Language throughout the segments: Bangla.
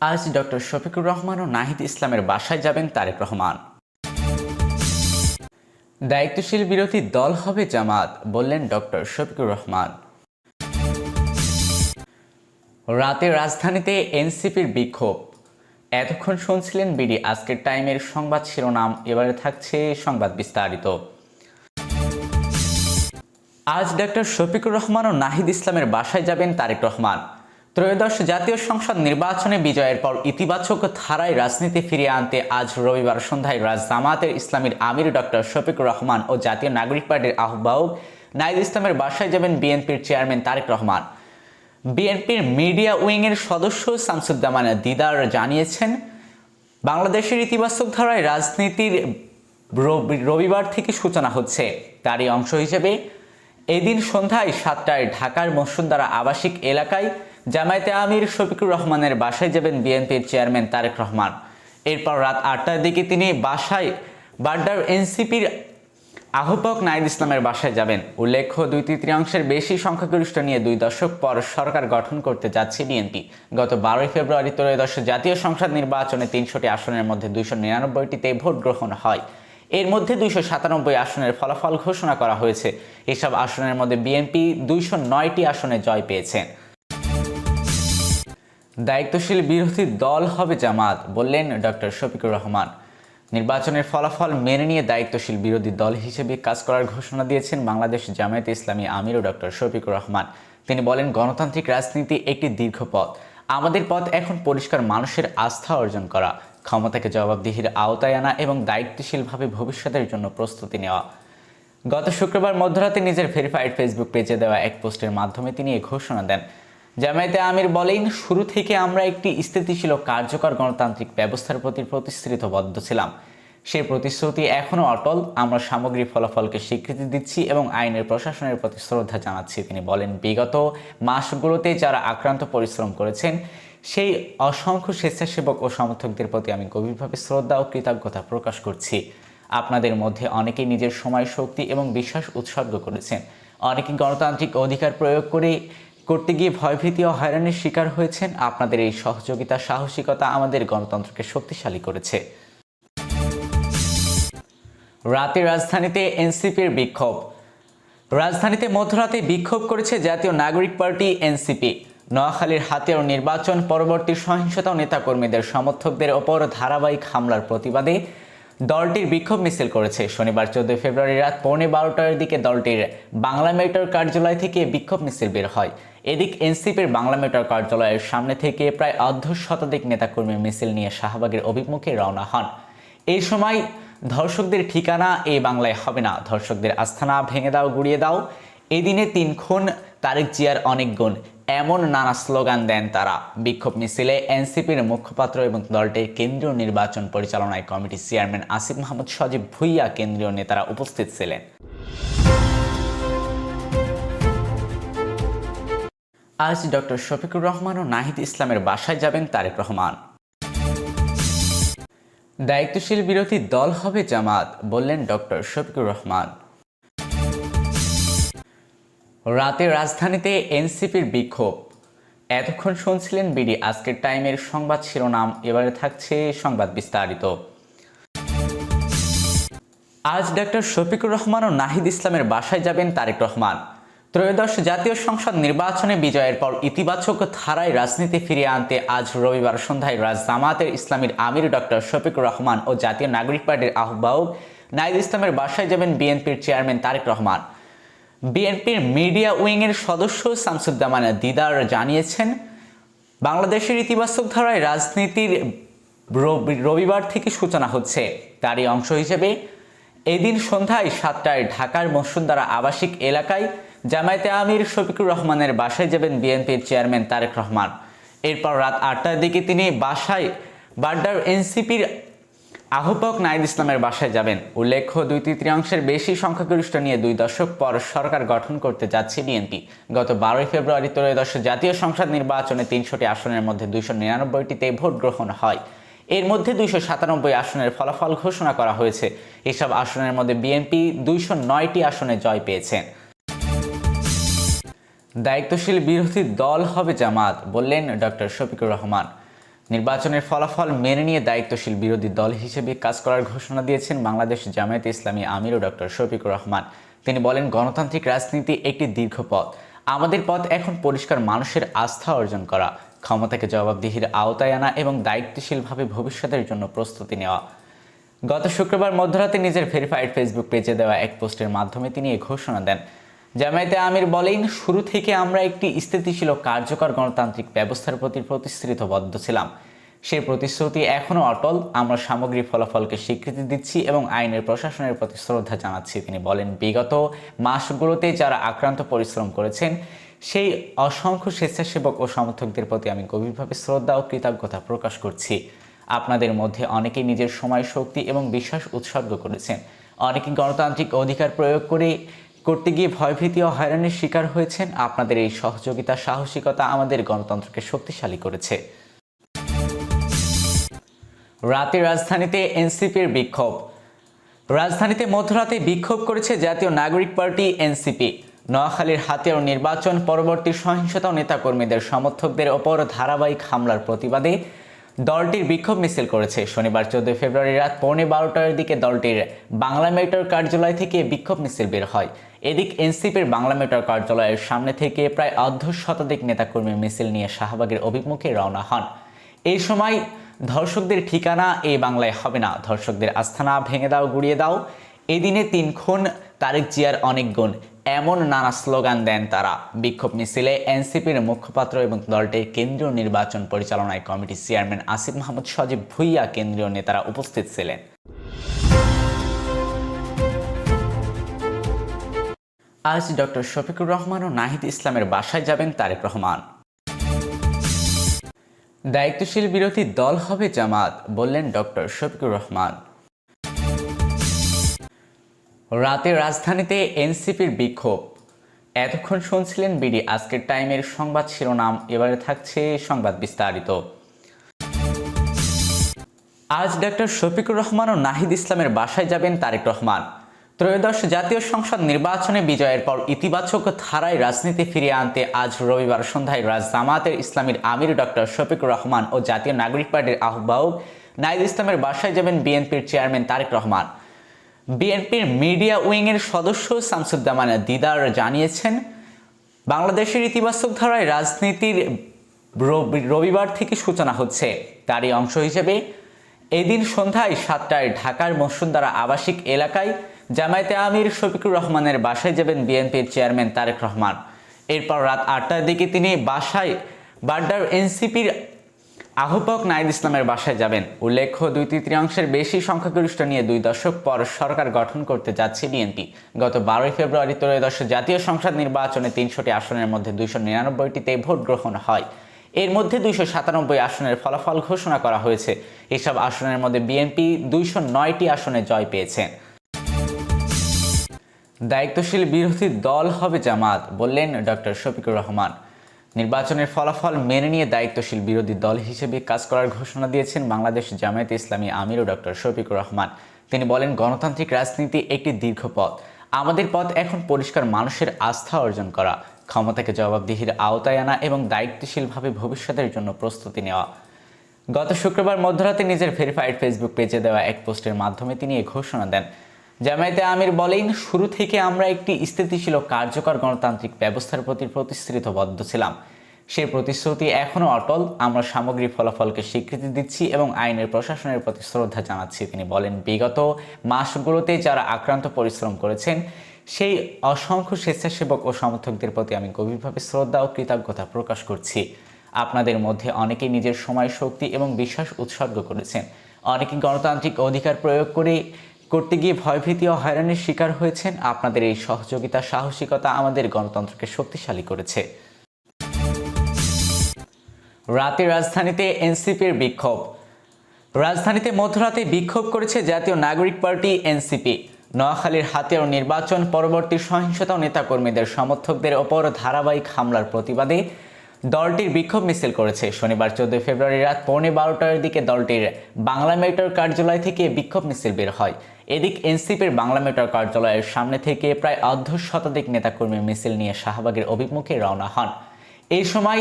আজ ডক্টর শফিকুর রহমান ও নাহিদ ইসলামের বাসায় যাবেন তারেক রহমান। দায়িত্বশীল বিরোধী দল হবে জামাত, বললেন ডক্টর শফিকুর রহমান। রাতে রাজধানীতে এনসিপির বিক্ষোভ। এতক্ষণ শুনছিলেন বিডি, আজকের টাইমের সংবাদ শিরোনাম, এবারে থাকছে সংবাদ বিস্তারিত। আজ ডক্টর শফিকুর রহমান ও নাহিদ ইসলামের বাসায় যাবেন তারেক রহমান। ত্রয়োদশ জাতীয় সংসদ নির্বাচনে বিজয়ের পর ইতিবাচক ধারায় রাজনীতি ফিরিয়ে আনতে আজ রবিবার সন্ধ্যায় রাজ জামাতের ইসলামীর আমির ডক্টর শফিকুর রহমান ও জাতীয় নাগরিক পার্টির আহ্বায়ক নাহিদ ইসলামের বাসায় যাবেন বিএনপির চেয়ারম্যান তারেক রহমান। বিএনপির মিডিয়া উইংয়ের সদস্য শামসুদ্দামান দিদার জানিয়েছেন, বাংলাদেশের ইতিবাচক ধারায় রাজনীতির রবিবার থেকে সূচনা হচ্ছে। তারই অংশ হিসেবে এদিন সন্ধ্যায় সাতটায় ঢাকার মসুন্দারা আবাসিক এলাকায় জামায়াতে আমির শফিকুর রহমানের বাসায় যাবেন বিএনপির চেয়ারম্যান তারেক রহমান। এরপর রাত আটটার দিকে তিনি বাসায় বাড্ডার এনসিপির আহ্বায়ক নাইদ ইসলামের বাসায় যাবেন। উল্লেখ্য, দুই তৃতীয়াংশের বেশি সংখ্যাগরিষ্ঠ নিয়ে দুই দশক পর সরকার গঠন করতে যাচ্ছে বিএনপি। গত বারোই ফেব্রুয়ারি ত্রয়োদশ জাতীয় সংসদ নির্বাচনে তিনশোটি আসনের মধ্যে দুইশো নিরানব্বইটিতে ভোট গ্রহণ হয়। এর মধ্যে দুইশো সাতানব্বই আসনের ফলাফল ঘোষণা করা হয়েছে। এসব আসনের মধ্যে বিএনপি দুইশো নয়টি আসনে জয় পেয়েছে। দায়িত্বশীল বিরোধী দল হবে জামাত, বললেন ডক্টর শফিকুর রহমান। নির্বাচনের ফলাফল মেনে নিয়ে দায়িত্বশীল বিরোধী দল হিসেবে কাজ করার ঘোষণা দিয়েছেন বাংলাদেশ জামায়াতে ইসলামী আমির ও ডক্টর শফিকুর রহমান। তিনি বলেন, গণতান্ত্রিক রাজনীতি একটি দীর্ঘ পথ। আমাদের পথ এখন পরিষ্কার মানুষের আস্থা অর্জন করা, ক্ষমতাকে জবাবদিহির আওতায় আনা এবং দায়িত্বশীলভাবে ভবিষ্যতের জন্য প্রস্তুতি নেওয়া। গত শুক্রবার মধ্যরাতে নিজের ভেরিফাইড ফেসবুক পেজে দেওয়া এক পোস্টের মাধ্যমে তিনি এ ঘোষণা দেন। জামায়াতে আমির বলেন, শুরু থেকে আমরা একটি স্থিতিশীল কার্যকর গণতান্ত্রিক ব্যবস্থার প্রতি প্রতিশ্রুতবদ্ধ ছিলাম। সেই প্রতিশ্রুতি এখনও অটল। আমরা সামগ্রিক ফলাফলকে স্বীকৃতি দিচ্ছি এবং আইনের প্রশাসনের প্রতি শ্রদ্ধা জানাচ্ছি, তিনি বলেন। বিগত মাসগুলোতে যারা আক্রান্ত পরিশ্রম করেছেন, সেই অসংখ্য স্বেচ্ছাসেবক ও সমর্থকদের প্রতি আমি গভীরভাবে শ্রদ্ধা ও কৃতজ্ঞতা প্রকাশ করছি। আপনাদের মধ্যে অনেকেই নিজের সময় শক্তি এবং বিশ্বাস উৎসর্গ করেছেন। অনেকে গণতান্ত্রিক অধিকার প্রয়োগ করে করতে গিয়ে ভয়ভীতি ও হয়রানির শিকার হয়েছেন। আপনাদের এই সহযোগিতা, সাহসিকতা আমাদের গণতন্ত্রকে শক্তিশালী করেছে। রাতে রাজধানীতে এনসিপির বিক্ষোভ। রাজধানীতে মধ্যরাতে বিক্ষোভ করেছে জাতীয় নাগরিক পার্টি এনসিপি। নোয়াখালীর হাতিয়ার নির্বাচন, পরবর্তী সহিংসতা ও নেতাকর্মীদের সমর্থকদের ওপর ধারাবাহিক হামলার প্রতিবাদে দলটির বিক্ষোভ মিছিল করেছে। শনিবার চোদ্দই ফেব্রুয়ারি রাত পৌনে বারোটার দিকে দলটির বাংলা মেটর কার্যালয় থেকে বিক্ষোভ মিছিল বের হয়। এদিক এনসিপির বাংলা মেটর কার্যালয়ের সামনে থেকে প্রায় অর্ধ শতাধিক নেতাকর্মী মিছিল নিয়ে শাহবাগের অভিমুখে রওনা হন। এই সময় ধর্ষকদের ঠিকানা এই বাংলায় হবে না। ধর্ষকদের আস্থানা ভেঙে দাও, গুড়িয়ে দাও। এদিনে দিনে তিন খুন, তারেক জিয়ার অনেক গুণ। এমন নানা স্লোগান দেন তারা। বিক্ষোভ মিছিলে এনসিপির মুখপাত্র এবং দলটির কেন্দ্রীয় নির্বাচন পরিচালনায় কমিটির চেয়ারম্যান আসিফ মাহমুদ সজীব ভুইয়া কেন্দ্রীয় নেতারা উপস্থিত ছিলেন। আজ ডক্টর শফিকুর রহমান ও নাহিদ ইসলামের বাসায় যাবেন তারেক রহমান। দায়িত্বশীল বিরোধী দল হবে জামাত, বললেন ডক্টর শফিকুর রহমান। রাতে রাজধানীতে এনসিপির বিক্ষোভ। এতক্ষণ শুনছিলেন বিডি, আজকের টাইমের সংবাদ শিরোনাম, এবারে থাকছে সংবাদ বিস্তারিত। আজ ডক্টর শফিকুর রহমান ও নাহিদ ইসলামের বাসায় যাবেন তারেক রহমান। ত্রয়োদশ জাতীয় সংসদ নির্বাচনে বিজয়ের পর ইতিবাচক ধারায় রাজনীতি ফিরিয়ে আনতে আজ রবিবার সন্ধ্যায় রাজ জামাতের ইসলামীর আমির ডক্টর শফিকুর রহমান ও জাতীয় নাগরিক পার্টির আহ্বায়ক নাইদ ইসলামের বাসায় যাবেন বিএনপির চেয়ারম্যান তারেক রহমান। বিএনপির মিডিয়া উইংয়ের সদস্য শামসুদ্দামান দিদার জানিয়েছেন, বাংলাদেশের ইতিবাচক ধারায় রাজনীতির রবিবার থেকে সূচনা হচ্ছে। তারই অংশ হিসেবে এদিন সন্ধ্যায় সাতটায় ঢাকার মসুন্দারা আবাসিক এলাকায় জামায়াতে আমির শফিকুর রহমানের বাসায় যাবেন বিএনপির চেয়ারম্যান তারেক রহমান। এরপর রাত আটটার দিকে তিনি বাসায় বাড্ডার এনসিপির আহ্বায়ক নাইদ ইসলামের বাসায় যাবেন। উল্লেখ্য দুই তৃতীয়াংশের বেশি সংখ্যাগরিষ্ঠ নিয়ে দুই দশক পর সরকার গঠন করতে যাচ্ছে বিএনপি। গত বারোই ফেব্রুয়ারি ত্রয়োদশ জাতীয় সংসদ নির্বাচনে তিনশোটি আসনের মধ্যে দুইশো নিরানব্বইটিতে ভোট গ্রহণ হয়। এর মধ্যে দুইশো সাতানব্বই আসনের ফলাফল ঘোষণা করা হয়েছে। এসব আসনের মধ্যে বিএনপি দুইশো নয়টি আসনে জয় পেয়েছে। দায়িত্বশীল বিরোধী দল হবে জামাত, বললেন ডক্টর শফিকুর রহমান। নির্বাচনের ফলাফল মেনে নিয়ে দায়িত্বশীল বিরোধী দল হিসেবে কাজ করার ঘোষণা দিয়েছেন বাংলাদেশ জামায়াতে ইসলামী আমির ও ডক্টর শফিকুর রহমান। তিনি বলেন, গণতান্ত্রিক রাজনীতি একটি দীর্ঘ পথ। আমাদের পথ এখন পরিষ্কার মানুষের আস্থা অর্জন করা, ক্ষমতাকে জবাবদিহির আওতায় আনা এবং দায়িত্বশীলভাবে ভবিষ্যতের জন্য প্রস্তুতি নেওয়া। গত শুক্রবার মধ্যরাতে নিজের ভেরিফাইড ফেসবুক পেজে দেওয়া এক পোস্টের মাধ্যমে তিনি এই ঘোষণা দেন। জামায়াতে আমির বলেন, শুরু থেকে আমরা একটি স্থিতিশীল কার্যকর গণতান্ত্রিক ব্যবস্থার প্রতি প্রতিশ্রুতবদ্ধ ছিলাম। সেই প্রতিশ্রুতি এখনও অটল। আমরা সামগ্রিক ফলাফলকে স্বীকৃতি দিচ্ছি এবং আইনের প্রশাসনের প্রতি শ্রদ্ধা জানাচ্ছি, তিনি বলেন। বিগত মাসগুলোতে যারা আক্রান্ত পরিশ্রম করেছেন, সেই অসংখ্য স্বেচ্ছাসেবক ও সমর্থকদের প্রতি আমি গভীরভাবে শ্রদ্ধা ও কৃতজ্ঞতা প্রকাশ করছি। আপনাদের মধ্যে অনেকেই নিজের সময় শক্তি এবং বিশ্বাস উৎসর্গ করেছেন। অনেকে গণতান্ত্রিক অধিকার প্রয়োগ করে করতে গিয়ে ভয়ভীতি ও হয়রানির শিকার হয়েছেন। আপনাদের এই সহযোগিতা, সাহসিকতা আমাদের গণতন্ত্রকে শক্তিশালী করেছে। রাতে রাজধানীতে এনসিপির বিক্ষোভ। রাজধানীতে মধ্যরাতে বিক্ষোভ করেছে জাতীয় নাগরিক পার্টি এনসিপি। নোয়াখালীর হাতিয়ার নির্বাচন, পরবর্তী সহিংসতা নেতাকর্মীদের সমর্থকদের ওপর ধারাবাহিক হামলার প্রতিবাদে দলটির বিক্ষোভ মিছিল করেছে। শনিবার চোদ্দই ফেব্রুয়ারি রাত পৌনে বারোটার দিকে দলটির বাংলা মেটর কার্যালয় থেকে বিক্ষোভ মিছিল বের হয়। এদিক এনসিপির বাংলা মেটর কার্যালয়ের সামনে থেকে প্রায় অর্ধ শতাধিক নেতাকর্মী মিছিল নিয়ে শাহবাগের অভিমুখে রওনা হন। এই সময় ধর্ষকদের ঠিকানা এই বাংলায় হবে না। ধর্ষকদের আস্থানা ভেঙে দাও, গুড়িয়ে দাও। এদিনে তিন খুন, তারেক জিয়ার অনেক গুণ। এমন নানা স্লোগান দেন তারা। বিক্ষোভ মিছিলে এনসিপির মুখপাত্র এবং দলটির কেন্দ্রীয় নির্বাচন পরিচালনায় কমিটির চেয়ারম্যান আসিফ মাহমুদ সজীব ভুইয়া কেন্দ্রীয় নেতারা উপস্থিত ছিলেন। আজ ডক্টর শফিকুর রহমান ও নাহিদ ইসলামের বাসায় যাবেন তারেক রহমান। দায়িত্বশীল বিরোধী দল হবে জামাত, বললেন ডক্টর শফিকুর রহমান। রাতে রাজধানীতে এনসিপির বিক্ষোভ। এতক্ষণ শুনছিলেন বিডি, আজকের টাইমের সংবাদ শিরোনাম, এবারে থাকছে সংবাদ বিস্তারিত। আজ ডক্টর শফিকুর রহমান ও নাহিদ ইসলামের বাসায় যাবেন তারেক রহমান। ত্রয়োদশ জাতীয় সংসদ নির্বাচনে বিজয়ের পর ইতিবাচক ধারায় রাজনীতি ফিরিয়ে আনতে আজ রবিবার সন্ধ্যায় রাজ জামাতের ইসলামীর আমির ডক্টর শফিকুর রহমান ও জাতীয় নাগরিক পার্টির আহ্বায়ক নাহিদ ইসলামের বাসায় যাবেন বিএনপির চেয়ারম্যান তারেক রহমান। বিএনপির মিডিয়া উইংয়ের সদস্য শামসুদ্দামান দিদার জানিয়েছেন, বাংলাদেশের ইতিবাচক ধারায় রাজনীতির রবিবার থেকে সূচনা হচ্ছে। তারই অংশ হিসেবে এদিন সন্ধ্যায় সাতটায় ঢাকার মসুদ্দারা আবাসিক এলাকায় জামায়াতে আমির শফিকুর রহমানের বাসায় যাবেন বিএনপির চেয়ারম্যান তারেক রহমান। এরপর রাত আটটার দিকে তিনি বাসায় বাড্ডার এনসিপির আহ্বায়ক নাইদ ইসলামের বাসায় যাবেন। উল্লেখ্য, দুই তৃতীয়াংশের বেশি সংখ্যাগরিষ্ঠ নিয়ে দুই দশক পর সরকার গঠন করতে যাচ্ছে বিএনপি। গত বারোই ফেব্রুয়ারি ত্রয়োদশ জাতীয় সংসদ নির্বাচনে তিনশোটি আসনের মধ্যে দুইশো নিরানব্বইটিতে ভোট গ্রহণ হয়। এর মধ্যে দুইশো সাতানব্বই আসনের ফলাফল ঘোষণা করা হয়েছে। এসব আসনের মধ্যে বিএনপি দুইশো নয়টি আসনে জয় পেয়েছে। দায়িত্বশীল বিরোধী দল হবে জামাত, বললেন ডক্টর শফিকুর রহমান। নির্বাচনের ফলাফল মেনে নিয়ে দায়িত্বশীল বিরোধী দল হিসেবে কাজ করার ঘোষণা দিয়েছেন বাংলাদেশ জামায়াতে ইসলামী আমির ও ডক্টর শফিকুর রহমান। তিনি বলেন, গণতান্ত্রিক রাজনীতি একটি দীর্ঘ পথ। আমাদের পথ এখন পরিষ্কার মানুষের আস্থা অর্জন করা, ক্ষমতাকে জবাবদিহির আওতায় আনা এবং দায়িত্বশীলভাবে ভবিষ্যতের জন্য প্রস্তুতি নেওয়া। গত শুক্রবার মধ্যরাতে নিজের ভেরিফাইড ফেসবুক পেজে দেওয়া এক পোস্টের মাধ্যমে তিনি এই ঘোষণা দেন। জামায়াতে আমির বলেন, শুরু থেকে আমরা একটি স্থিতিশীল কার্যকর গণতান্ত্রিক ব্যবস্থার প্রতি প্রতিশ্রুতবদ্ধ ছিলাম। সেই প্রতিশ্রুতি এখনও অটল। আমরা সামগ্রিক ফলাফলকে স্বীকৃতি দিচ্ছি এবং আইনের প্রশাসনের প্রতি শ্রদ্ধা জানাচ্ছি, তিনি বলেন। বিগত মাসগুলোতে যারা আক্রান্ত পরিশ্রম করেছেন, সেই অসংখ্য স্বেচ্ছাসেবক ও সমর্থকদের প্রতি আমি গভীরভাবে শ্রদ্ধা ও কৃতজ্ঞতা প্রকাশ করছি। আপনাদের মধ্যে অনেকেই নিজের সময়, শক্তি এবং বিশ্বাস উৎসর্গ করেছেন। অনেকে গণতান্ত্রিক অধিকার প্রয়োগ করে করতে গিয়ে ভয়ভীতি ও হয়রানির শিকার হয়েছেন। আপনাদের এই সহযোগিতা, সাহসিকতা আমাদের গণতন্ত্রকে শক্তিশালী করেছে। রাতে রাজধানীতে এনসিপির বিক্ষোভ। রাজধানীতে মধ্যরাতে বিক্ষোভ করেছে জাতীয় নাগরিক পার্টি এনসিপি। নোয়াখালীর হাতিয়ার নির্বাচন, পরবর্তী সহিংসতা নেতাকর্মীদের সমর্থকদের ওপর ধারাবাহিক হামলার প্রতিবাদে দলটির বিক্ষোভ মিছিল করেছে। শনিবার চোদ্দই ফেব্রুয়ারি রাত পৌনে বারোটার দিকে দলটির বাংলা মেটর কার্যালয় থেকে বিক্ষোভ মিছিল বের হয়। এদিক এনসিপির বাংলা মেটর কার্যালয়ের সামনে থেকে প্রায় অর্ধ শতাধিক নেতাকর্মী মিছিল নিয়ে শাহবাগের অভিমুখে রওনা হন। এই সময়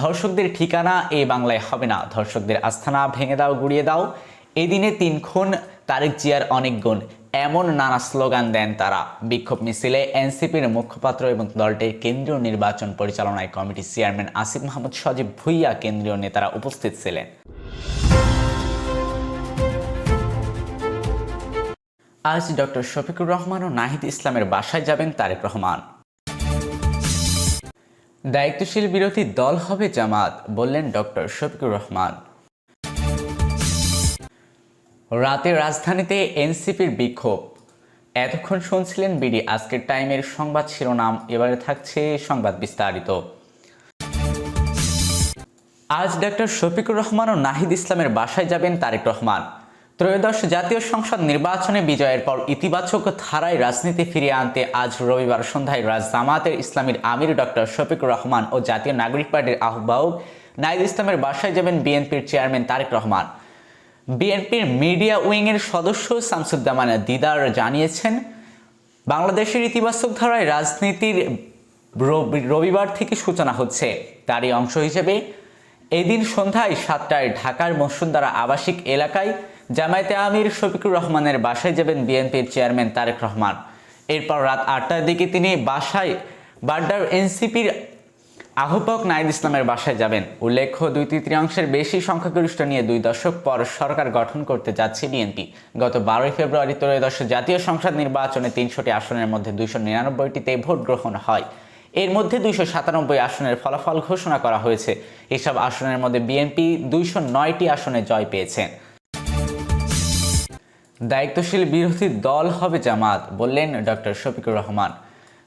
ধর্ষকদের ঠিকানা এই বাংলায় হবে না। ধর্ষকদের আস্থানা ভেঙে দাও, গুড়িয়ে দাও। এদিনে তিন খুন, তারেক জিয়ার অনেক গুণ, এমন নানা স্লোগান দেন তারা। বিক্ষোভ মিছিলে এনসিপির মুখপাত্র এবং দলটির কেন্দ্রীয় নির্বাচন পরিচালনায় কমিটির চেয়ারম্যান আসিফ মাহমুদ সজীব ভুইয়া কেন্দ্রীয় নেতারা উপস্থিত ছিলেন। আজ ডক্টর শফিকুর রহমান ও নাহিদ ইসলামের বাসায় যাবেন তারেক রহমান। দায়িত্বশীল বিরোধী দল হবে জামাত, বললেন ডক্টর শফিকুর রহমান। রাতে রাজধানীতে এনসিপির বিক্ষোভ। এতক্ষণ শুনছিলেন বিডি আজকের টাইমের সংবাদ শিরোনাম, এবারে থাকছে সংবাদ বিস্তারিত। আজ ডক্টর শফিকুর রহমান ও নাহিদ ইসলামের বাসায় যাবেন তারেক রহমান। ত্রয়োদশ জাতীয় সংসদ নির্বাচনে বিজয়ের পর ইতিবাচক ধারায় রাজনীতি ফিরিয়ে আনতে আজ রবিবার সন্ধ্যায় রাজ জামাতের ইসলামীর আমির ডক্টর শফিকুর রহমান ও জাতীয় নাগরিক পার্টির আহ্বায়ক নাহিদ ইসলামের বাসায় যাবেন বিএনপির চেয়ারম্যান তারেক রহমান। বিএনপির মিডিয়া উইংয়ের সদস্য শামসুদ্দামান দিদার জানিয়েছেন, বাংলাদেশের ইতিবাচক ধারায় রাজনীতির রবিবার থেকে সূচনা হচ্ছে। তারই অংশ হিসেবে এদিন সন্ধ্যায় সাতটায় ঢাকার মসুন্দারা আবাসিক এলাকায় জামায়াতে আমির শফিকুর রহমানের বাসায় যাবেন বিএনপির চেয়ারম্যান তারেক রহমান। এরপর রাত আটটার দিকে তিনি বাসায় বাড্ডার এনসিপির আহ্বায়ক নাইদ ইসলামের বাসায় যাবেন। উল্লেখ্য, দুই তৃতীয়াংশের বেশি সংখ্যাগরিষ্ঠ নিয়ে দুই দশক পর সরকার গঠন করতে যাচ্ছে বিএনপি। গত বারোই ফেব্রুয়ারি ত্রয়োদশ জাতীয় সংসদ নির্বাচনে তিনশোটি আসনের মধ্যে দুইশো নিরানব্বইটিতে ভোট গ্রহণ হয়। এর মধ্যে দুইশো সাতানব্বই আসনের ফলাফল ঘোষণা করা হয়েছে। এসব আসনের মধ্যে বিএনপি দুইশো নয়টি আসনে জয় পেয়েছেন। দায়িত্বশীল বিরোধী দল হবে জামাত, বললেন ডক্টর শফিকুর রহমান।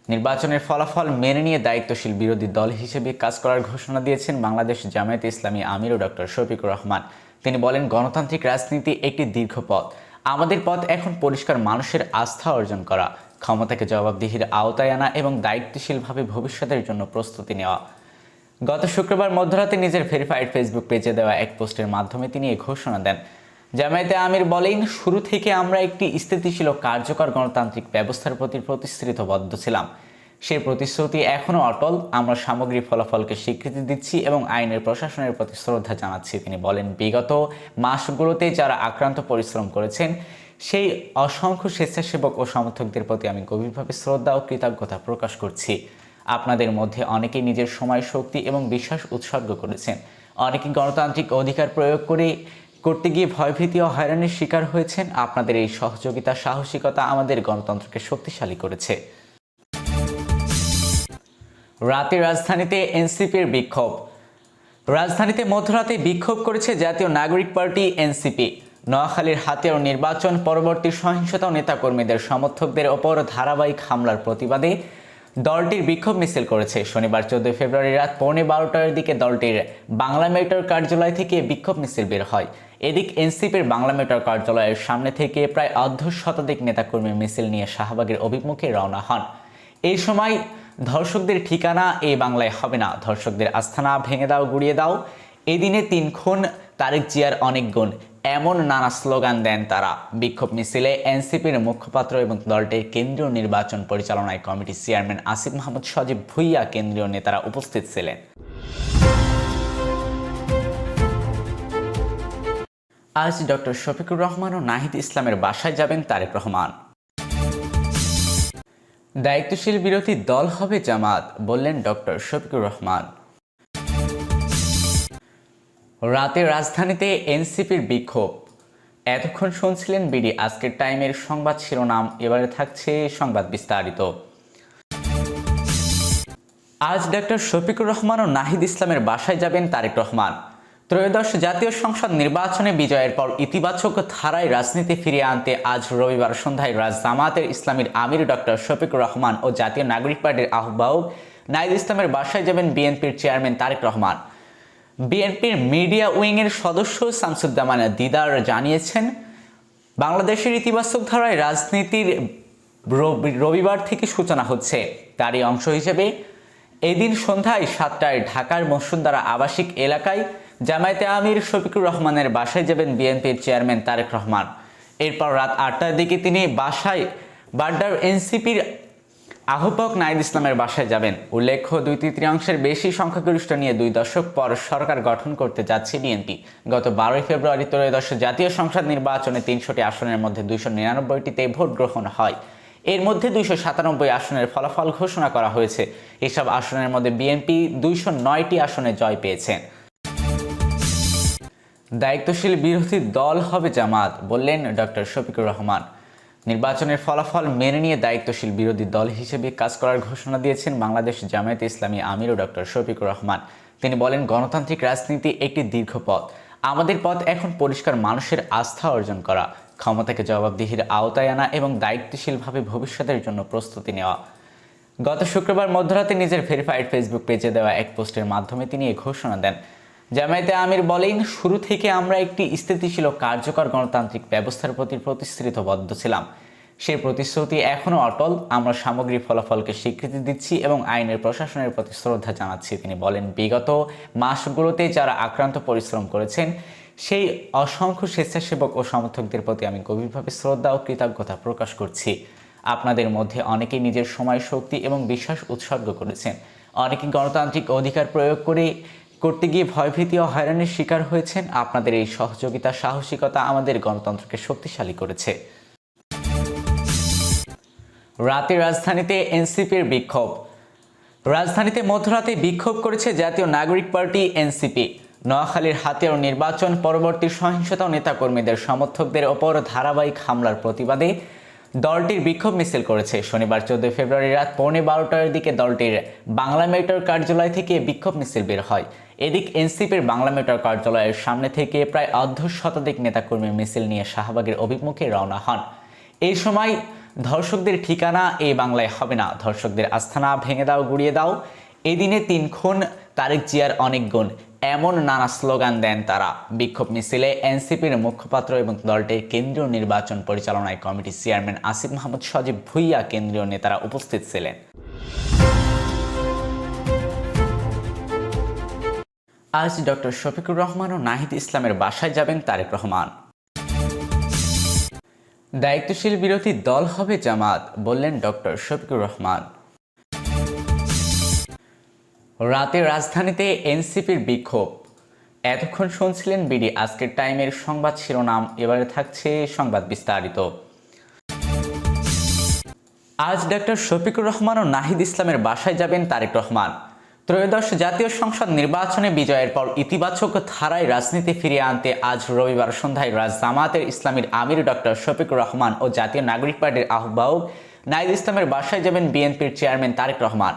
নির্বাচনের ফলাফল মেনে নিয়ে দায়িত্বশীল বিরোধী দল হিসেবে কাজ করার ঘোষণা দিয়েছেন বাংলাদেশ জামায়াতে ইসলামী আমির ও ডক্টর শফিকুর রহমান। তিনি বলেন, গণতান্ত্রিক রাজনীতি একটি দীর্ঘ পথ। আমাদের পথ এখন পরিষ্কার মানুষের আস্থা অর্জন করা, ক্ষমতাকে জবাবদিহির আওতায় আনা এবং দায়িত্বশীলভাবে ভবিষ্যতের জন্য প্রস্তুতি নেওয়া। গত শুক্রবার মধ্যরাতে নিজের ভেরিফাইড ফেসবুক পেজে দেওয়া এক পোস্টের মাধ্যমে তিনি এই ঘোষণা দেন। জামায়াতে আমির বলেন, শুরু থেকে আমরা একটি স্থিতিশীল কার্যকর গণতান্ত্রিক ব্যবস্থার প্রতি প্রতিশ্রুতবদ্ধ ছিলাম। সেই প্রতিশ্রুতি এখনও অটল। আমরা সামগ্রিক ফলাফলকে স্বীকৃতি দিচ্ছি এবং আইনের প্রশাসনের প্রতি শ্রদ্ধা জানাচ্ছি, তিনি বলেন। বিগত মাসগুলোতে যারা আক্রান্ত পরিশ্রম করেছেন, সেই অসংখ্য স্বেচ্ছাসেবক ও সমর্থকদের প্রতি আমি গভীরভাবে শ্রদ্ধা ও কৃতজ্ঞতা প্রকাশ করছি। আপনাদের মধ্যে অনেকেই নিজের সময়, শক্তি এবং বিশ্বাস উৎসর্গ করেছেন। অনেকে গণতান্ত্রিক অধিকার প্রয়োগ করে করতে গিয়ে ভয়ভীতি ও হয়রানির শিকার হয়েছেন। আপনাদের এই সহযোগিতা, সাহসিকতা আমাদের গণতন্ত্রকে শক্তিশালী করেছে। রাতে রাজধানীতে এনসিপির বিক্ষোভ। রাজধানীতে মধ্যরাতে বিক্ষোভ করেছে জাতীয় নাগরিক পার্টি এনসিপি। নোয়াখালীর হাতিয়ার নির্বাচন, পরবর্তী সহিংসতা ও নেতাকর্মীদের সমর্থকদের ওপর ধারাবাহিক হামলার প্রতিবাদে দলটির বিক্ষোভ মিছিল করেছে। শনিবার চোদ্দই ফেব্রুয়ারি রাত পৌনে বারোটার দিকে দলটির বাংলা মেটার কার্যালয় থেকে বিক্ষোভ মিছিল বের হয়। এদিক এনসিপির বাংলা মেটার কার্যালয়ের সামনে থেকে প্রায় অর্ধ শতাধিক নেতাকর্মী মিছিল নিয়ে শাহবাগের অভিমুখে রওনা হন। এই সময় ধর্ষকদের ঠিকানা এই বাংলায় হবে না। ধর্ষকদের আস্থানা ভেঙে দাও, গুড়িয়ে দাও। এদিনে তিন খুন, তারেক জিয়ার অনেক গুণ। এমন নানা স্লোগান দেন তারা। বিক্ষোভ মিছিলে এনসিপির মুখপাত্র এবং দলটির কেন্দ্রীয় নির্বাচন পরিচালনায় কমিটির চেয়ারম্যান আসিফ মাহমুদ সজীব ভুইয়া কেন্দ্রীয় নেতারা উপস্থিত ছিলেন। আজ ডক্টর শফিকুর রহমান ও নাহিদ ইসলামের বাসায় যাবেন তারেক রহমান। দায়িত্বশীল বিরোধী দল হবে জামাত, বললেন ডক্টর শফিকুর রহমান। রাতে রাজধানীতে এনসিপির বিক্ষোভ। এতক্ষণ শুনছিলেন বিডি, আজকের টাইমের সংবাদ শিরোনাম, এবারে থাকছে সংবাদ বিস্তারিত। আজ ডক্টর শফিকুর রহমান ও নাহিদ ইসলামের বাসায় যাবেন তারেক রহমান। ত্রয়োদশ জাতীয় সংসদ নির্বাচনে বিজয়ের পর ইতিবাচক ধারায় রাজনীতি ফিরিয়ে আনতে আজ রবিবার সন্ধ্যায় রাজ জামাতের ইসলামীর আমির ডক্টর শফিকুর রহমান ও জাতীয় নাগরিক পার্টির আহ্বায়ক নাইদ ইসলামের বাসায় যাবেন বিএনপির চেয়ারম্যান তারেক রহমান। বিএনপির মিডিয়া উইংয়ের সদস্য শামসুদ্দামান দিদার জানিয়েছেন, বাংলাদেশের ইতিবাচক ধারায় রাজনীতির রবিবার থেকে সূচনা হচ্ছে। তারই অংশ হিসেবে এদিন সন্ধ্যায় সাতটায় ঢাকার মসুন্দারা আবাসিক এলাকায় জামায়াতে আমির শফিকুর রহমানের বাসায় যাবেন বিএনপির চেয়ারম্যান তারেক রহমান। এরপর রাত আটটার দিকে তিনি বাসায় বাড্ডার এনসিপির আহ্বায়ক নাইদ ইসলামের বাসায় যাবেন। উল্লেখ্য, দুই তৃতীয়াংশের বেশি সংখ্যাগরিষ্ঠ নিয়ে দুই দশক পর সরকার গঠন করতে যাচ্ছে বিএনপি। গত বারোই ফেব্রুয়ারি ত্রয়োদশ জাতীয় সংসদ নির্বাচনে তিনশোটি আসনের মধ্যে দুইশো নিরানব্বইটিতে ভোট গ্রহণ হয়। এর মধ্যে দুইশো সাতানব্বই আসনের ফলাফল ঘোষণা করা হয়েছে। এসব আসনের মধ্যে বিএনপি দুইশো নয়টি আসনে জয় পেয়েছে। দায়িত্বশীল বিরোধী দল হবে জামাত, বললেন ডক্টর শফিকুর রহমান। নির্বাচনের ফলাফল মেনে নিয়ে দায়িত্বশীল বিরোধী দল হিসেবে কাজ করার ঘোষণা দিয়েছেন বাংলাদেশ জামায়াতে ইসলামী আমির ও ডক্টর শফিকুর রহমান। তিনি বলেন, গণতান্ত্রিক রাজনীতি একটি দীর্ঘ পথ। আমাদের পথ এখন পরিষ্কার মানুষের আস্থা অর্জন করা, ক্ষমতাকে জবাবদিহির আওতায় আনা এবং দায়িত্বশীলভাবে ভবিষ্যতের জন্য প্রস্তুতি নেওয়া। গত শুক্রবার মধ্যরাতে নিজের ভেরিফাইড ফেসবুক পেজে দেওয়া এক পোস্টের মাধ্যমে তিনি এই ঘোষণা দেন। জামায়াতে আমির বলেন, শুরু থেকে আমরা একটি স্থিতিশীল কার্যকর গণতান্ত্রিক ব্যবস্থার প্রতি প্রতিশ্রুতবদ্ধ ছিলাম। সেই প্রতিশ্রুতি এখনও অটল। আমরা সামগ্রিক ফলাফলকে স্বীকৃতি দিচ্ছি এবং আইনের প্রশাসনের প্রতি শ্রদ্ধা জানাচ্ছি, তিনি বলেন। বিগত মাসগুলোতে যারা আক্রান্ত পরিশ্রম করেছেন, সেই অসংখ্য স্বেচ্ছাসেবক ও সমর্থকদের প্রতি আমি গভীরভাবে শ্রদ্ধা ও কৃতজ্ঞতা প্রকাশ করছি। আপনাদের মধ্যে অনেকেই নিজের সময় শক্তি এবং বিশ্বাস উৎসর্গ করেছেন। অনেকে গণতান্ত্রিক অধিকার প্রয়োগ করে করতে গিয়ে ভয়ভীতি ও হয়রানির শিকার হয়েছেন। আপনাদের এই সহযোগিতা, সাহসিকতা আমাদের গণতন্ত্রকে শক্তিশালী করেছে। রাতে রাজধানীতে এনসিপির বিক্ষোভ। রাজধানীতে মধ্যরাতে বিক্ষোভ করেছে জাতীয় নাগরিক পার্টি এনসিপি। নোয়াখালীর হাতিয়ার নির্বাচন, পরবর্তী সহিংসতা ও নেতাকর্মীদের সমর্থকদের ওপর ধারাবাহিক হামলার প্রতিবাদে দলটির বিক্ষোভ মিছিল করেছে। শনিবার চোদ্দ ফেব্রুয়ারি রাত পৌনে বারোটার দিকে দলটির বাংলা মেটর কার্যালয় থেকে বিক্ষোভ মিছিল বের হয়। এদিক এনসিপির বাংলা মেটার কার্যালয়ের সামনে থেকে প্রায় অর্ধ শতাধিক নেতাকর্মী মিছিল নিয়ে শাহবাগের অভিমুখে রওনা হন। এই সময় ধর্ষকদের ঠিকানা এই বাংলায় হবে না। ধর্ষকদের আস্থানা ভেঙে দাও, গুড়িয়ে দাও। এদিনে দিনে তিন খুন, তারেক জিয়ার অনেক গুণ। এমন নানা স্লোগান দেন তারা। বিক্ষোভ মিছিলে এনসিপির মুখপাত্র এবং দলটির কেন্দ্রীয় নির্বাচন পরিচালনায় কমিটির চেয়ারম্যান আসিফ মাহমুদ সজীব ভুইয়া কেন্দ্রীয় নেতারা উপস্থিত ছিলেন। আজ ডক্টর শফিকুর রহমান ও নাহিদ ইসলামের বাসায় যাবেন তারেক রহমান। দায়িত্বশীল বিরোধী দল হবে জামাত, বললেন ডক্টর শফিকুর রহমান। রাতে রাজধানীতে এনসিপির বিক্ষোভ। এতক্ষণ শুনছিলেন বিডি, আজকের টাইমের সংবাদ শিরোনাম, এবারে থাকছে সংবাদ বিস্তারিত। আজ ডক্টর শফিকুর রহমান ও নাহিদ ইসলামের বাসায় যাবেন তারেক রহমান। ত্রয়োদশ জাতীয় সংসদ নির্বাচনে বিজয়ের পর ইতিবাচক ধারায় রাজনীতি ফিরিয়ে আনতে আজ রবিবার সন্ধ্যায় রাজ জামাতের ইসলামীর আমির ডক্টর শফিকুর রহমান ও জাতীয় নাগরিক পার্টির আহ্বায়ক নাইদ ইসলামের বাসায় যাবেন বিএনপির চেয়ারম্যান তারেক রহমান।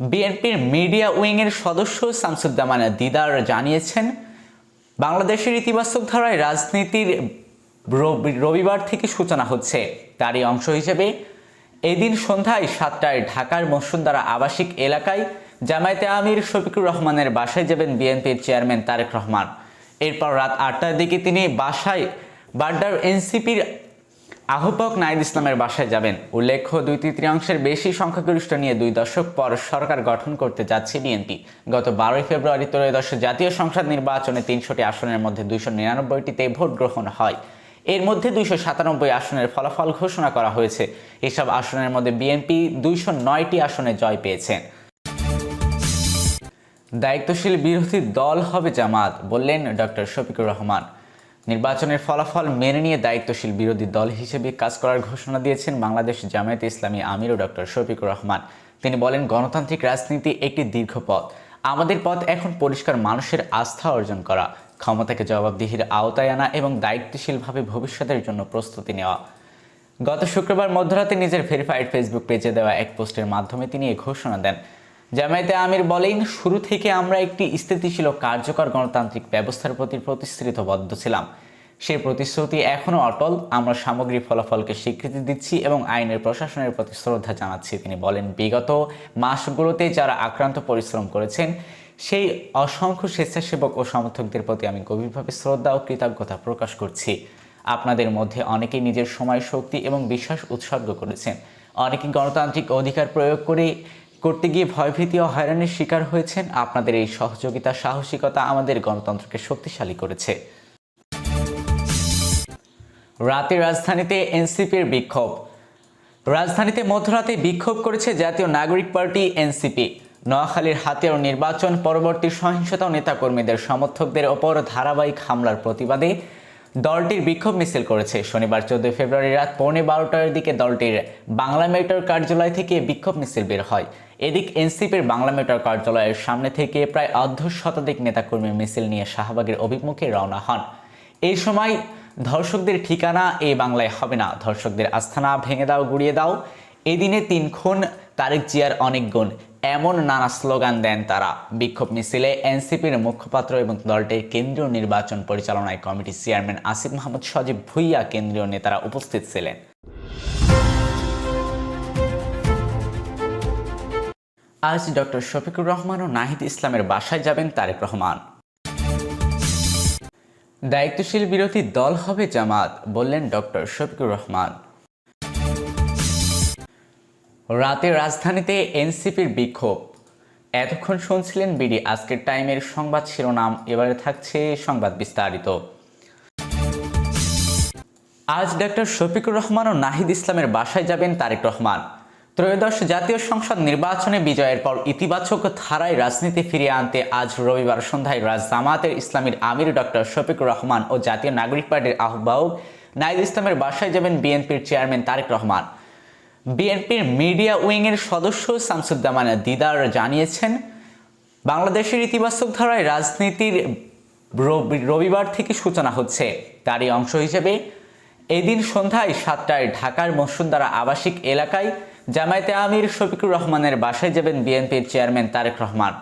বিএনপির মিডিয়া উইংয়ের সদস্য শামসুদ্দামান দিদার জানিয়েছেন, বাংলাদেশের ইতিবাচক ধারায় রাজনীতির রবিবার থেকে সূচনা হচ্ছে। তারই অংশ হিসেবে এদিন সন্ধ্যায় সাতটায় ঢাকার মসুন্দারা আবাসিক এলাকায় জামায়াতে আমির শফিকুর রহমানের বাসায় যাবেন বিএনপির চেয়ারম্যান তারেক রহমান। এরপর রাত আটটার দিকে তিনি বাসায় বাড্ডার এনসিপির আহ্বায়ক নাইদ ইসলামের বাসায় যাবেন। উল্লেখ্য দুই তৃতীয়াংশের বেশি সংখ্যাগরিষ্ঠ নিয়ে দুই দশক পর সরকার গঠন করতে যাচ্ছে বিএনপি। গত বারোই ফেব্রুয়ারি ত্রয়োদশ জাতীয় সংসদ নির্বাচনে তিনশোটি আসনের মধ্যে দুইশো নিরানব্বইটিতে ভোট গ্রহণ হয়। এর মধ্যে দুইশো সাতানব্বই আসনের ফলাফল ঘোষণা করা হয়েছে। এসব আসনের মধ্যে বিএনপি দুইশো নয়টি আসনে জয় পেয়েছে। দায়িত্বশীল বিরোধী দল হবে জামাত, বললেন ডক্টর শফিকুর রহমান। নির্বাচনের ফলাফল মেনে নিয়ে দায়িত্বশীল বিরোধী দল হিসেবে কাজ করার ঘোষণা দিয়েছেন বাংলাদেশ জামায়াতে ইসলামী আমির ও ডক্টর শফিকুর রহমান। তিনি বলেন, গণতান্ত্রিক রাজনীতি একটি দীর্ঘ পথ। আমাদের পথ এখন পরিষ্কার মানুষের আস্থা অর্জন করা, ক্ষমতাকে জবাবদিহির আওতায় আনা এবং দায়িত্বশীলভাবে ভবিষ্যতের জন্য প্রস্তুতি নেওয়া। গত শুক্রবার মধ্যরাতে নিজের ভেরিফাইড ফেসবুক পেজে দেওয়া এক পোস্টের মাধ্যমে তিনি এই ঘোষণা দেন। জামায়াতে আমির বলেন, শুরু থেকে আমরা একটি স্থিতিশীল কার্যকর গণতান্ত্রিক ব্যবস্থার প্রতি প্রতিশ্রুতবদ্ধ ছিলাম। সেই প্রতিশ্রুতি এখনও অটল। আমরা সামগ্রিক ফলাফলকে স্বীকৃতি দিচ্ছি এবং আইনের প্রশাসনের প্রতি শ্রদ্ধা জানাচ্ছি, তিনি বলেন। বিগত মাসগুলোতে যারা আক্রান্ত পরিশ্রম করেছেন, সেই অসংখ্য স্বেচ্ছাসেবক ও সমর্থকদের প্রতি আমি গভীরভাবে শ্রদ্ধা ও কৃতজ্ঞতা প্রকাশ করছি। আপনাদের মধ্যে অনেকেই নিজের সময় শক্তি এবং বিশ্বাস উৎসর্গ করেছেন। অনেকে গণতান্ত্রিক অধিকার প্রয়োগ করে করতে গিয়ে ভয়ভীতি ও হয়রানির শিকার হয়েছেন। আপনাদের এই সহযোগিতা, সাহসিকতা আমাদের গণতন্ত্রকে শক্তিশালী করেছে। রাতে রাজধানীতে এনসিপির বিক্ষোভ। রাজধানীতে মধ্যরাতে বিক্ষোভ করেছে জাতীয় নাগরিক পার্টি, এনসিপি। নোয়াখালীর হাতিয়ার নির্বাচন, পরবর্তী সহিংসতা নেতাকর্মীদের সমর্থকদের ওপর ধারাবাহিক হামলার প্রতিবাদে দলটির বিক্ষোভ মিছিল করেছে। শনিবার চোদ্দ ফেব্রুয়ারি রাত পৌনে বারোটার দিকে দলটির বাংলা মেটর কার্যালয় থেকে বিক্ষোভ মিছিল বের হয়। এদিক এনসিপির বাংলা মেটর কার্যালয়ের সামনে থেকে প্রায় অর্ধ শতাধিক নেতাকর্মী মিছিল নিয়ে শাহবাগের অভিমুখে রওনা হন। এই সময় ধর্ষকদের ঠিকানা এই বাংলায় হবে না। ধর্ষকদের আস্থানা ভেঙে দাও, গুড়িয়ে দাও। এদিনে তিন খুন, তারেক জিয়ার অনেক গুণ। এমন নানা স্লোগান দেন তারা। বিক্ষোভ মিছিলে এনসিপির মুখপাত্র এবং দলটির কেন্দ্রীয় নির্বাচন পরিচালনায় কমিটির চেয়ারম্যান আসিফ মাহমুদ সজীব ভুইয়া কেন্দ্রীয় নেতারা উপস্থিত ছিলেন। আজ ডক্টর শফিকুর রহমান ও নাহিদ ইসলামের বাসায় যাবেন তারেক রহমান। দায়িত্বশীল বিরোধী দল হবে জামাত, বললেন ডক্টর শফিকুর রহমান। রাতে রাজধানীতে এনসিপির বিক্ষোভ। এতক্ষণ শুনছিলেন বিডি, আজকের টাইমের সংবাদ শিরোনাম, এবারে থাকছে সংবাদ বিস্তারিত। আজ ডক্টর শফিকুর রহমান ও নাহিদ ইসলামের বাসায় যাবেন তারেক রহমান। ত্রয়োদশ জাতীয় সংসদ নির্বাচনে বিজয়ের পর ইতিবাচক ধারায় রাজনীতি ফিরিয়ে আনতে আজ রবিবার সন্ধ্যায় রাজ জামাতের ইসলামীর আমির ডক্টর শফিকুর রহমান ও জাতীয় নাগরিক পার্টির আহ্বায়ক নাহিদ ইসলামের বাসায় যাবেন বিএনপির চেয়ারম্যান তারেক রহমান। বিএনপির মিডিয়া উইংয়ের সদস্য শামসুদ্দামান দিদার জানিয়েছেন, বাংলাদেশের ইতিবাচক ধারায় রাজনীতির রবিবার থেকে সূচনা হচ্ছে। তারই অংশ হিসেবে এদিন সন্ধ্যায় সাতটায় ঢাকার মসুদ্দারা আবাসিক এলাকায় জামায়াতে আমির শফিকুর রহমানের বাসায় যাবেন বিএনপির চেয়ারম্যান তারেক রহমান।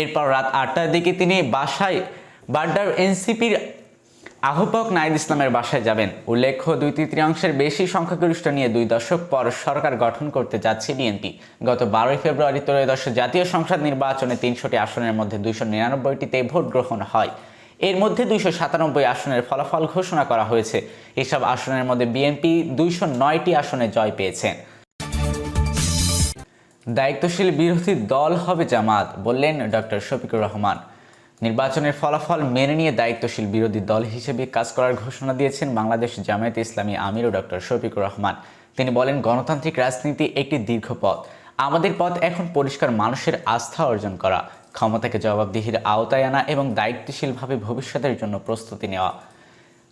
এরপর রাত আটটার দিকে তিনি বাসায় বাড্ডার এনসিপির আহ্বায়ক নাইদ ইসলামের বাসায় যাবেন। উল্লেখ্য, দুই তৃতীয়াংশের বেশি সংখ্যাগরিষ্ঠ নিয়ে দুই দশক পর সরকার গঠন করতে যাচ্ছে বিএনপি। গত বারোই ফেব্রুয়ারি ত্রয়োদশ জাতীয় সংসদ নির্বাচনে তিনশোটি আসনের মধ্যে দুইশো নিরানব্বইটিতে ভোট গ্রহণ হয়। এর মধ্যে দুইশো সাতানব্বই আসনের ফলাফল ঘোষণা করা হয়েছে। এসব আসনের মধ্যে বিএনপি দুইশো নয়টি আসনে জয় পেয়েছে। দায়িত্বশীল বিরোধী দল হবে জামাত, বললেন ডক্টর শফিকুর রহমান। নির্বাচনের ফলাফল মেনে নিয়ে দায়িত্বশীল বিরোধী দল হিসেবে কাজ করার ঘোষণা দিয়েছেন বাংলাদেশ জামায়াতে ইসলামী আমির ও ডক্টর শফিকুর রহমান। তিনি বলেন, গণতান্ত্রিক রাজনীতি একটি দীর্ঘ পথ। আমাদের পথ এখন পরিষ্কার মানুষের আস্থা অর্জন করা, ক্ষমতাকে জবাবদিহির আওতায় আনা এবং দায়িত্বশীলভাবে ভবিষ্যতের জন্য প্রস্তুতি নেওয়া।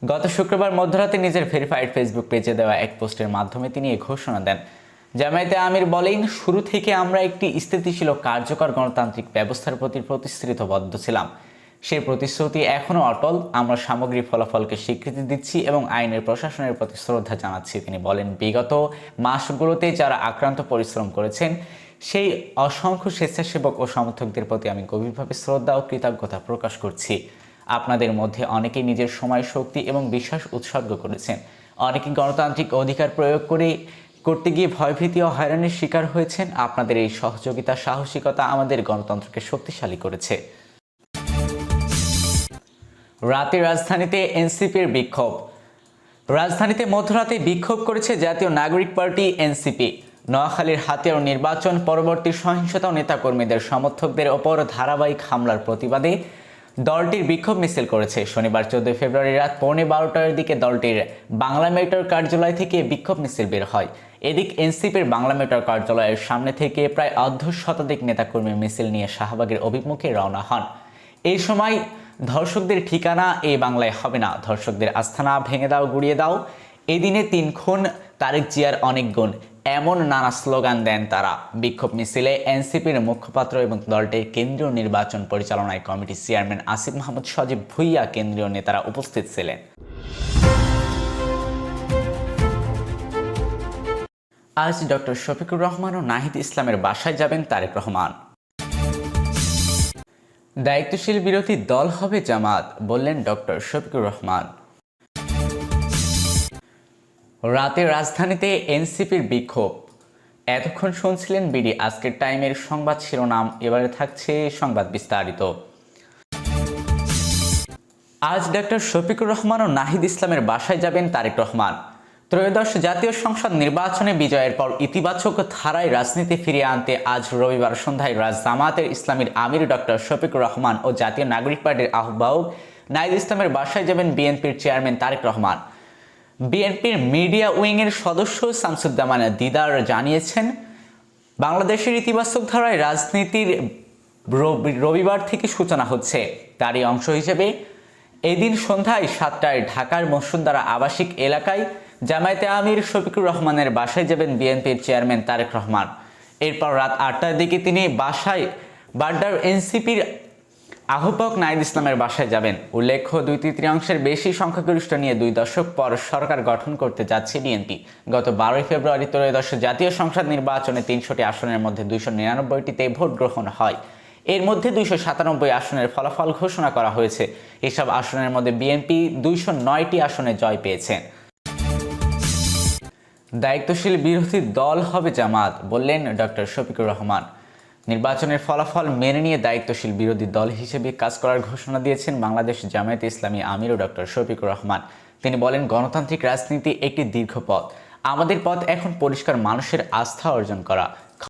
গত শুক্রবার মধ্যরাতে নিজের ভেরিফাইড ফেসবুক পেজে দেওয়া এক পোস্টের মাধ্যমে তিনি এই ঘোষণা দেন। জামায়াতে আমির বলেন, শুরু থেকে আমরা একটি স্থিতিশীল কার্যকর গণতান্ত্রিক ব্যবস্থার প্রতি প্রতিশ্রুতিবদ্ধ ছিলাম। সেই প্রতিশ্রুতি এখনও অটল। আমরা সামগ্রিক ফলাফলকে স্বীকৃতি দিচ্ছি এবং আইনের প্রশাসনের প্রতি শ্রদ্ধা জানাচ্ছি, তিনি বলেন। বিগত মাসগুলোতে যারা আক্রান্ত পরিশ্রম করেছেন, সেই অসংখ্য স্বেচ্ছাসেবক ও সমর্থকদের প্রতি আমি গভীরভাবে শ্রদ্ধা ও কৃতজ্ঞতা প্রকাশ করছি। আপনাদের মধ্যে অনেকেই নিজের সময়, শক্তি এবং বিশ্বাস উৎসর্গ করেছেন। অনেকে গণতান্ত্রিক অধিকার প্রয়োগ করে করতে গিয়ে ভয়ভীতি ও হয়রানির শিকার হয়েছেন। আপনাদের এই সহযোগিতা, সাহসিকতা আমাদের গণতন্ত্রকে শক্তিশালী করেছে। রাতে রাজধানীতে এনসিপির বিক্ষোভ। রাজধানীতে মধ্যরাতে বিক্ষোভ করেছে জাতীয় নাগরিক পার্টি এনসিপি। নোয়াখালীর হাতিয়ার নির্বাচন, পরবর্তী সহিংসতা নেতাকর্মীদের সমর্থকদের ওপর ধারাবাহিক হামলার প্রতিবাদে দলটির বিক্ষোভ মিছিল করেছে। শনিবার চোদ্দ ফেব্রুয়ারি রাত পৌনে বারোটার দিকে দলটির বাংলা মেটর কার্যালয় থেকে বিক্ষোভ মিছিল বের হয়। এদিক এনসিপির বাংলা মেটার কার্যালয়ের সামনে থেকে প্রায় অর্ধ শতাধিক নেতাকর্মী মিছিল নিয়ে শাহবাগের অভিমুখে রওনা হন। এই সময় ধর্ষকদের ঠিকানা এই বাংলায় হবে না। ধর্ষকদের আস্থানা ভেঙে দাও, গুড়িয়ে দাও। এদিনে তিন খুন, তারেক জিয়ার অনেক গুণ, এমন নানা স্লোগান দেন তারা। বিক্ষোভ মিছিলে এনসিপির মুখপাত্র এবং দলটির কেন্দ্রীয় নির্বাচন পরিচালনায় কমিটির চেয়ারম্যান আসিফ মাহমুদ সজীব ভুইয়া কেন্দ্রীয় নেতারা উপস্থিত ছিলেন। আজ ডক্টর শফিকুর রহমান ও নাহিদ ইসলামের বাসায় যাবেন তারেক রহমান। দায়িত্বশীল বিরোধী দল হবে জামাত, বললেন ডক্টর শফিকুর রহমান। রাতে রাজধানীতে এনসিপির বিক্ষোভ। এতক্ষণ শুনছিলেন বিডি আজকের টাইমের সংবাদ শিরোনাম, এবারে থাকছে সংবাদ বিস্তারিত। আজ ডক্টর শফিকুর রহমান ও নাহিদ ইসলামের বাসায় যাবেন তারেক রহমান। ত্রয়োদশ জাতীয় সংসদ নির্বাচনে বিজয়ের পর ইতিবাচক ধারায় রাজনীতি ফিরিয়ে আনতে আজ রবিবার সন্ধ্যায় রাজ জামাতের ইসলামীর আমির ডক্টর শফিকুর রহমান ও জাতীয় নাগরিক পার্টির আহ্বায়ক নাইদ ইসলামের বাসায় যাবেন বিএনপির চেয়ারম্যান তারেক রহমান। বিএনপির মিডিয়া উইংয়ের সদস্য শামসুদ্দামান দিদার জানিয়েছেন, বাংলাদেশের ইতিবাচক ধারায় রাজনীতির রবিবার থেকে সূচনা হচ্ছে। তারই অংশ হিসেবে এদিন সন্ধ্যায় সাতটায় ঢাকার মসুন্দারা আবাসিক এলাকায় জামায়াতে আমির শফিকুর রহমানের বাসায় যাবেন বিএনপির চেয়ারম্যান তারেক রহমান। এরপর রাত আটটার দিকে তিনি বাসায় বাড্ডার এনসিপির আহ্বায়ক নাইদ ইসলামের বাসায় যাবেন। উল্লেখ্য, দুই তৃতীয়াংশের বেশি সংখ্যাগরিষ্ঠ নিয়ে দুই দশক পর সরকার গঠন করতে যাচ্ছে বিএনপি। গত বারোই ফেব্রুয়ারি ত্রয়োদশ জাতীয় সংসদ নির্বাচনে তিনশোটি আসনের মধ্যে দুইশো নিরানব্বইটিতে ভোট গ্রহণ হয়। এর মধ্যে দুইশো সাতানব্বই আসনের ফলাফল ঘোষণা করা হয়েছে। এসব আসনের মধ্যে বিএনপি দুইশো নয়টি আসনে জয় পেয়েছে। দায়িত্বশীল বিরোধী দল হবে জামাত, বললেন ডক্টর শফিকুর রহমান। নির্বাচনের ফলাফল মেনে নিয়ে দায়িত্বশীল বিরোধী দল হিসেবে কাজ করার ঘোষণা দিয়েছেন বাংলাদেশ জামায়াতে ইসলামী আমির ও ডক্টর শফিকুর রহমান। তিনি বলেন, গণতান্ত্রিক রাজনীতি একটি দীর্ঘ পথ। আমাদের পথ এখন পরিষ্কার মানুষের আস্থা অর্জন করা।